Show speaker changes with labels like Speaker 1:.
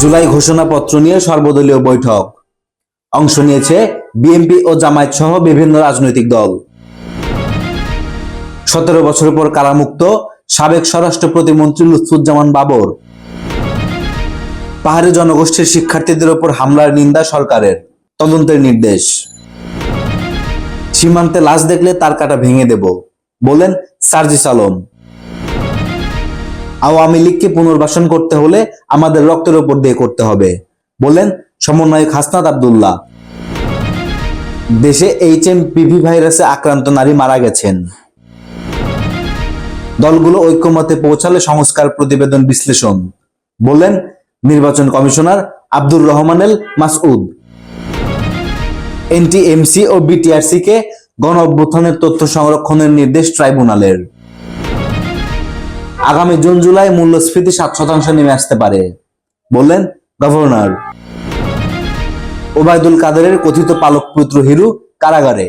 Speaker 1: জুলাই ঘোষণাপত্র নিয়ে সর্বদলীয় বৈঠক। অংশ নিয়েছে বিএনপি ও জামায়াত সহ বিভিন্ন রাজনৈতিক দল। সতেরো বছর পর কারামুক্ত সাবেক স্বরাষ্ট্র প্রতিমন্ত্রী লুৎফুজ্জামান বাবর। পাহাড়ি জনগোষ্ঠীর শিক্ষার্থীদের ওপর হামলার নিন্দা সরকারের। তদন্তের নির্দেশ। সীমান্তে লাশ দেখলে তার কাটা ভেঙে দেব, বলেন সার্জিস আলম। আওয়ামী লীগকে পুনর্বাসন করতে হলে আমাদের রক্তের ওপর দিয়ে করতে হবে। বললেন সমন্বয়ক হাসনাত আব্দুল্লাহ। দেশে এইচ এম পিভি ভাইরাসে আক্রান্ত নারী মারা গেছেন। দলগুলো ঐক্যমতে পৌঁছালে সংস্কার প্রতিবেদন বিশ্লেষণ। বললেন নির্বাচন কমিশনার আব্দুর রহমানেল মাসউদ। এনটিএমসি ও বিটিআরসি কে গণ অভ্যুত্থানের তথ্য সংরক্ষণের নির্দেশ ট্রাইব্যুনালের। আগামী জুন, জুলাই মূল্যস্ফীতি সাত শতাংশ নেমে আসতে পারে, বললেন গভর্নর। ওবায়দুল কাদেরের কথিত পালক পুত্র হিরু কারাগারে।